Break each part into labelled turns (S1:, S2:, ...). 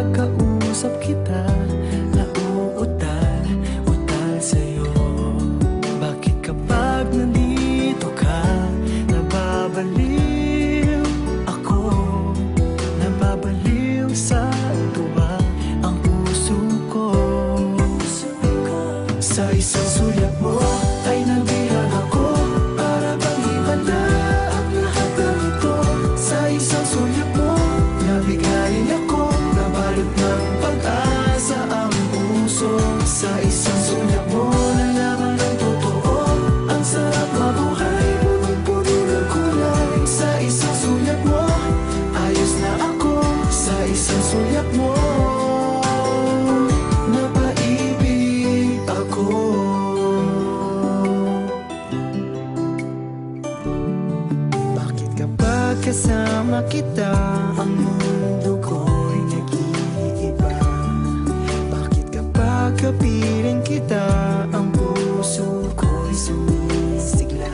S1: pagkausap kita Laong utal, utal sa'yo. Bakit kapag nandito ka Nababaliw ako? Nababaliw sa tuwa Ang puso ko? Sa isang sulat mo ay nababaliw Kapiling kita ang puso ko'y sumisigla.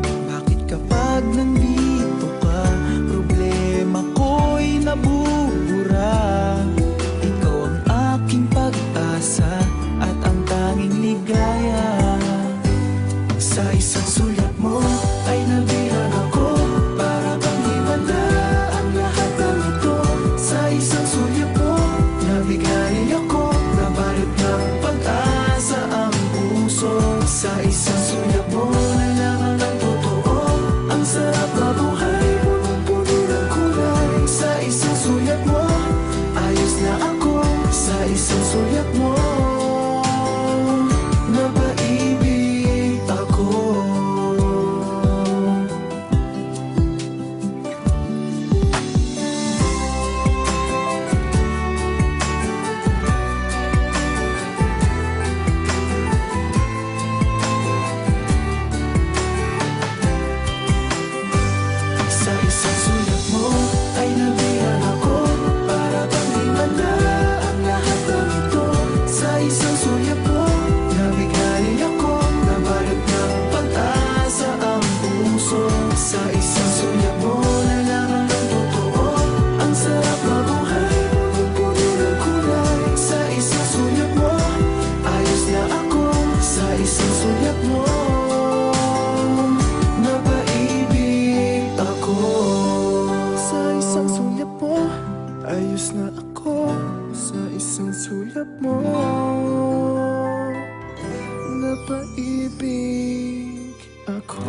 S1: Bakit kapag nandito ka Problema ko'y nabubura? Ikaw ang aking pag-asa At ang tanging ligaya. Sa isang sulat mo Ayos na ako sa isang sulat mo. Napaibig ako.